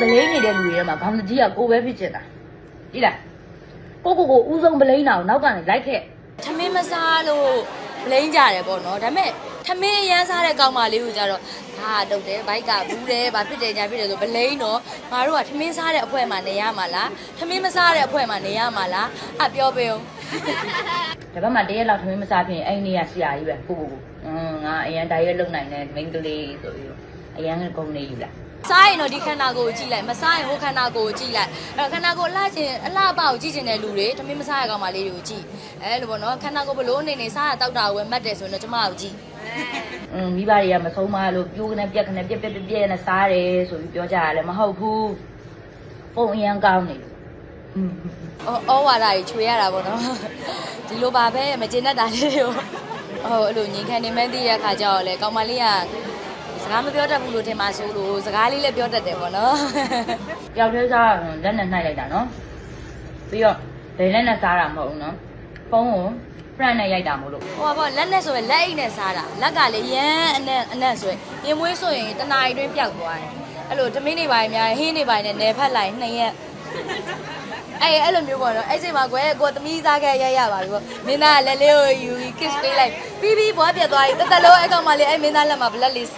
ဗလိန်နေတဲ့လူတွေထဲမှာခေါင်းကြီးကကိုပဲဖြစ်ချင်တာကြည့်လားကိုကိုကိုဦးဆုံးဗလိန်တာကိုနောက်ကနေလိုက်ခဲ့ထမင်းမစားလို့ဘလိန်ကြတယ်ပေါ့နော်ဒါပေမဲ့ထမင်းရမ်းစားတဲ့ကောင်မလေးကိုကြတော့ဟာတုတ်တယ်ဘိုက်ကဘူးတယ်ဘာဖြစ်တယ်ညာဖြစ်တယ်ဆိုဘလိန်တော့ငါတို့ကထမင်းစားတဲ့အဖွဲမှာနေရမှာလားထမင်းမစားတဲ့အဖွဲမှာနေရမှာလားအပြောပေးအောင်ဒီဘက်မှာတရက်လောက်သမင်းမစားဖြစ်ရင်အဲ့ဒီနေရာဆရာကြီးပဲကိုကိုကိုอืมငါအရန်ဒါရက်လုံနိုင်တဲ့မိန်းကလေးဆိုပြီးတော့ အရန်ကုန်းနေယူလာ စားရင်တော့ဒီခန္ဓာကိုယ်ကိုကြည့်လိုက်မစားရင်ဟိုခန္ဓာကိုယ်ကိုကြည့်လိုက်အဲ့တော့ခန္ဓာကိုယ်လှချင်အလှပကိုကြည့်ချင်တဲ့လူတွေထမင်းမစားရကောင်မလေးတွေကိုကြည့်အဲလိုပေါ့နော်ခန္ဓာကိုယ်ဘလို့အနေနဲ့စားရတောက်တာကိုပဲမှတ်တယ်ဆိုရင်တော့ကျမကိုကြည့် อืมမိဘတွေကမဆုံးမလို့ပြိုးကနေပြက်ကနေပြက်ပြက်ပြက်ပြက်နဲ့စားတယ်ဆိုပြီးပြောကြရတယ်မဟုတ်ဘူးပုံအရန်ကောင်းနေလို့อืม ဩဩဝါဒကြီးချွေရတာပေါ့နော်ဒီလိုပါပဲမကျေနပ်တာလေးတွေကိုဟိုအဲ့လိုငင်ခံနေမှန်းသိရခါကြောက်လေကောင်မလေးက စကားမပြောတတ်ဘူးလို့ထင်ပါဆိုလို့စကားလေးလည်းပြောတတ်တယ်ပေါ့နော်ပျောက်သေးစားလက်နဲ့နှိုက်လိုက်တာနော်ပြီးတော့ဘယ်လက်နဲ့စားတာမဟုတ်ဘူးနော်ဖုန်းကို friend နဲ့ရိုက်တာမို့လို့ဟိုပါပေါ့လက်နဲ့ဆိုရင်လက်အိတ်နဲ့စားတာလက်ကလည်းရမ်းအနက်အနက်ဆိုရင်ရင်မွေးဆိုရင်တနာရီတွင်းပျောက်သွားတယ်အဲ့လိုဓမင်းနေပါရင်များဟင်းနေပါရင်လည်းနယ်ဖက်လိုက်နှစ်ရက်အဲ့အဲ့လိုမျိုးပေါ့နော်အဲ့ချိန်မှာကွယ်ကိုသမီးစားခဲ့ရရပါပြီပေါ့မင်းသားကလက်လေးကိုယူပြီး kiss ပေးလိုက်ပြီးပြီးဘွားပြတ်သွားပြီတသက်လုံးအဲ့ကောင်မလေးအဲ့မင်းသားလက်မှာ black list